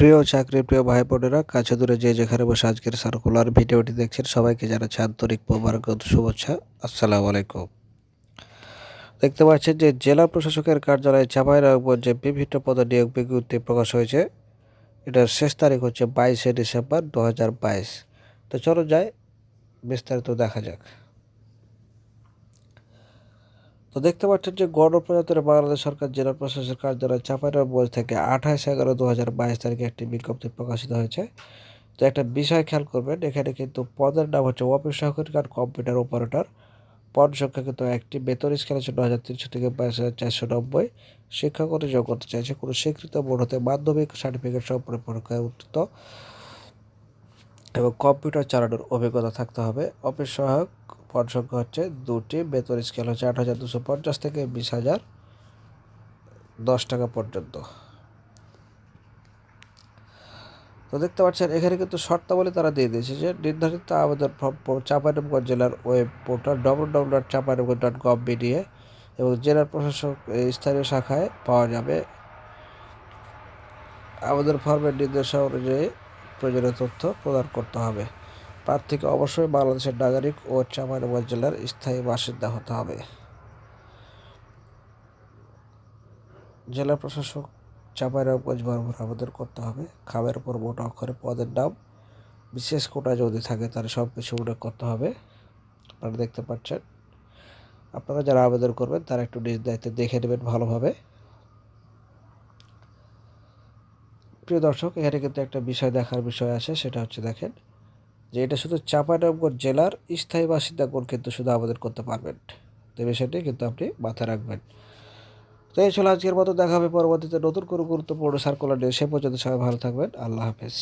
প্রিয় চাকরি প্রিয় ভাই বোনেরা, কাছে দূরে যে যেখানে বসে আজকের সার্কুলার ভিডিওটি দেখছেন, সবাইকে জানাচ্ছি আন্তরিক মোবারকত শুভেচ্ছা। আসসালামু আলাইকুম। দেখতে পাচ্ছেন যে জেলা প্রশাসকের কার্যালয়ে চাঁপাইনবাবগঞ্জে বিভিন্ন পদে নিয়োগ বিজ্ঞপ্তি প্রকাশ হয়েছে। এটার শেষ তারিখ হচ্ছে বাইশে ডিসেম্বর দু হাজার বাইশ। তো চলো যাই, বিস্তারিত দেখা যাক। তো দেখতে পাচ্ছেন যে গণপ্রজাতন্ত্রী বাংলাদেশ সরকার জেলা প্রশাসক কার্যালয় চাঁপাইনবাবগঞ্জ থেকে আঠাশ এগারো দু হাজার বাইশ তারিখে একটি বিজ্ঞপ্তি প্রকাশিত হয়েছে। তো একটা বিষয় খেয়াল করবেন, এখানে কিন্তু পদের নাম হচ্ছে অফিস সহকারী কার্ড, কম্পিউটার অপারেটর। পদ সংখ্যা কিন্তু একটি, বেতন স্কেল হচ্ছে নয় হাজার তিনশো থেকে বাইশ হাজার চারশো নব্বই। শিক্ষাগত যোগ্যতা চাইছে কোনো স্বীকৃত বোর্ড হতে মাধ্যমিক সার্টিফিকেট সম্পূর্ণ পরীক্ষায় উত্তীর্ণ। এবং কম্পিউটার চালানোর অভিজ্ঞতা থাকতে হবে। অফিস সহায়ক পদ সংখ্যা হচ্ছে দুটি। বেতন স্কেল হচ্ছে আট হাজার দুশো পঞ্চাশ থেকে বিশ হাজার দশ টাকা পর্যন্ত। তো দেখতে পাচ্ছেন, এখানে কিন্তু শর্তাবলী তারা দিয়ে দিয়েছে যে নির্ধারিত আবেদন ফর্ম চাঁপাইনবাবগঞ্জ জেলার web portal W W dot Chapainawabganj dot gov BDA এবং জেলার প্রশাসক স্থানীয় শাখায় পাওয়া যাবে। আবেদন ফর্মের নির্দেশনা অনুযায়ী প্রয়োজনীয় তথ্য প্রদান করতে হবে। প্রার্থীকে অবশ্যই বাংলাদেশের নাগরিক ও চাঁপাইনবাবগঞ্জ জেলার স্থায়ী বাসিন্দা হতে হবে। জেলা প্রশাসক চাঁপাইনবাবগঞ্জ বরাবর আবেদন করতে হবে। খামের উপর মোটা অক্ষরে পদের নাম, বিশেষ কোটা যদি থাকে তাহলে সব কিছু উল্লেখ করতে হবে। আপনারা দেখতে পাচ্ছেন। আপনারা যারা আবেদন করবেন তারা একটু নিজ দায়িত্বে দেখে নেবেন ভালোভাবে। প্রিয় দর্শক, এখানে কিন্তু একটা বিষয় দেখার বিষয় আছে, সেটা হচ্ছে দেখেন যে এটা শুধু চাঁপাইনবগঞ্জ জেলার স্থায়ী বাসিন্দা কোন কিন্তু শুধু আবেদন করতে পারবেন। তো বিষয়টি কিন্তু আপনি মাথায় রাখবেন। তো এই ছিল আজকের মতো। দেখা হবে পরবর্তীতে নতুন কোনো গুরুত্বপূর্ণ সার্কুলার নিয়ে সে পর্যন্ত সবাই ভালো থাকবেন। আল্লাহ হাফেজ।